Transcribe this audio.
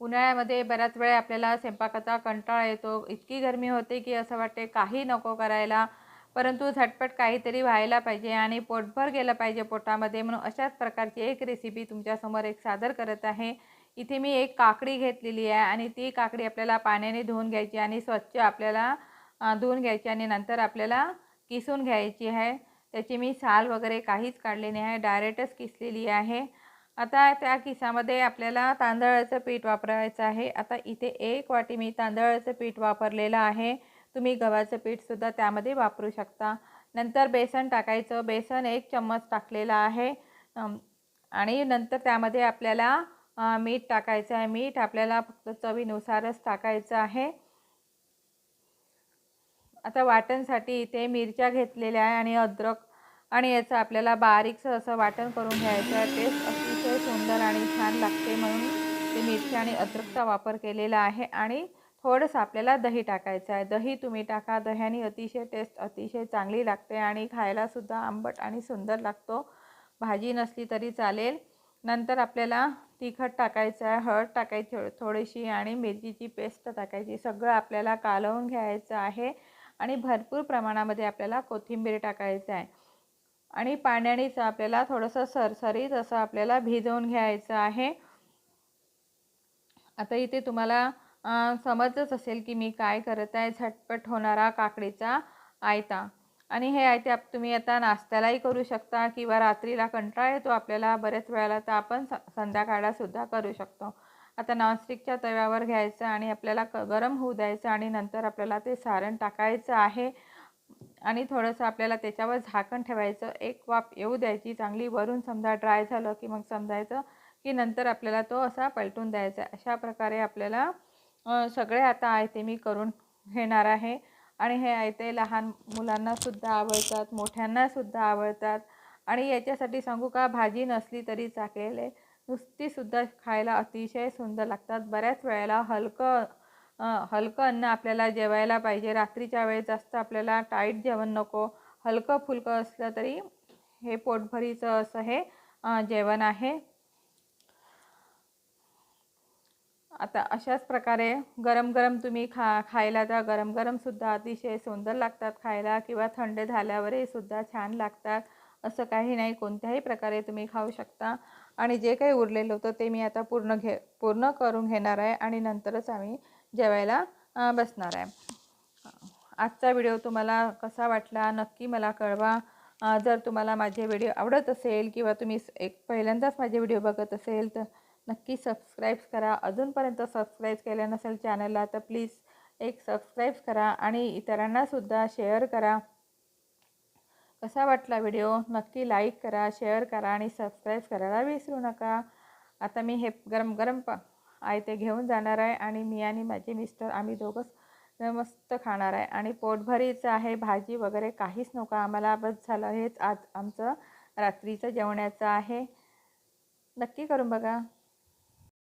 उन्हाळ्यामध्ये बऱ्याच वेळा आपल्याला स्वयंपाकाचा कंटाळा येतो. इतकी गरमी होते की असं वाटते काही नको करायला. परंतु झटपट काहीतरी व्हायला पाहिजे आणि पोटभर गेलं पाहिजे पोटामध्ये म्हणून अशाच प्रकारची एक रेसिपी तुमच्यासमोर एक सादर करत आहे. इथे मी एक काकडी घेतलेली आहे आणि ती काकडी आपल्याला पाण्याने धुवून घ्यायची आणि स्वच्छ आपल्याला धुवून घ्यायची आणि नंतर आपल्याला किसून घ्यायची आहे. त्याची मी साल वगैरे काहीच काढले नाही आहे. डायरेक्टच किसलेली आहे. आता त्या किसामध्ये आपल्याला तांदळाचं पीठ वापरायचं आहे. आता इथे एक वाटी मी तांदळाचं पीठ वापरलेलं आहे. तुम्ही गव्हाचं पीठसुद्धा त्यामध्ये वापरू शकता. नंतर बेसन टाकायचं. बेसन एक चम्मच टाकलेलं आहे. आणि नंतर त्यामध्ये आपल्याला मीठ टाकायचं आहे. मीठ आपल्याला फक्त चवीनुसारच टाकायचं आहे. आता वाटणसाठी इथे मिरच्या घेतलेल्या आहे आणि अद्रक आणि याचं आपल्याला बारीकसं असं वाटण करून घ्यायचं आहे. टेस्ट अतिशय सुंदर आणि छान लागते म्हणून ते मिरची आणि अद्रकचा वापर केलेला आहे. आणि थोडंसं आपल्याला दही टाकायचं आहे. दही तुम्ही टाका. दह्याने अतिशय टेस्ट अतिशय चांगली लागते आणि खायलासुद्धा आंबट आणि सुंदर लागतो. भाजी नसली तरी चालेल. नंतर आपल्याला तिखट टाकायचं आहे. हळद टाकायची थोडीशी आणि मिरचीची पेस्ट टाकायची. सगळं आपल्याला कालवून घ्यायचं आहे. आणि भरपूर प्रमाणामध्ये आपल्याला कोथिंबीर टाकायचं आहे. आणि पाण्यानेच आपल्याला थोडंसं सरसरीत असं आपल्याला भिजवून घ्यायचं आहे. आता इथे तुम्हाला समजच असेल की मी काय करत आहे झटपट होणारा काकडीचा आयता. आणि हे आयते आप तुम्ही आता नाश्त्यालाही करू शकता किंवा रात्रीला कंटाळा येतो आपल्याला बऱ्याच वेळेला तर आपण स संध्याकाळासुद्धा करू शकतो. आता नॉनस्टिकच्या तव्यावर घ्यायचं आणि आपल्याला क गरम होऊ द्यायचं आणि नंतर आपल्याला ते सारण टाकायचं आहे. आणि थोडंसं आपल्याला त्याच्यावर झाकण ठेवायचं. एक वाफ येऊ द्यायची चांगली वरून समजा ड्राय झालं की मग समजायचं की नंतर आपल्याला तो असा पलटून द्यायचा अशा प्रकारे आपल्याला सगळे आता आयते मी करून घेणार आहे. आणि हे आयते लहान मुलांनासुद्धा आवडतात मोठ्यांनासुद्धा आवडतात. आणि याच्यासाठी सांगू का भाजी नसली तरी चाकलेले नुसतीसुद्धा खायला अतिशय सुंदर लागतात. बऱ्याच वेळेला हलकं हलकं अन्न आपल्याला जेवायला पाहिजे. रात्रीच्या वेळेस जास्त आपल्याला टाईट जेवण नको. हलकं फुलकं असलं तरी हे पोटभरीचं असं हे जेवण आहे. आता अशाच प्रकारे गरम गरम तुम्ही खा खायला तर गरम गरमसुद्धा अतिशय सुंदर लागतात खायला किंवा थंड झाल्यावरही सुद्धा छान लागतात. असं काही नाही कोणत्याही प्रकारे तुम्ही खाऊ शकता. आणि जे काही उरलेलं होतं ते मी आता पूर्ण घे पूर्ण करून घेणार आहे आणि नंतरच आम्ही जेवायला बसणार आहे. आजचा व्हिडिओ तुम्हाला कसा वाटला नक्की मला कळवा. जर तुम्हाला माझे व्हिडिओ आवडत असेल किंवा तुम्ही एक पहिल्यांदाच माझे व्हिडिओ बघत असेल तर नक्की सबस्क्राईब करा. अजूनपर्यंत सबस्क्राईब केलं नसेल चॅनलला तर प्लीज एक सबस्क्राईब करा आणि इतरांनासुद्धा शेअर करा. कसा वाटला व्हिडिओ? नक्की लाईक करा शेअर करा आणि सबस्क्राईब करायला विसरू नका. आता मी हे गरम गरम पा आहे ते घेऊन जाणार आहे आणि मी आणि माझे मिस्टर आम्ही दोघंच मस्त खाणार आहे. आणि पोटभरीचं आहे भाजी वगैरे काहीच नको आम्हाला बस झालं. हेच आज आमचं रात्रीचं जेवण्याचं आहे. नक्की करून बघा.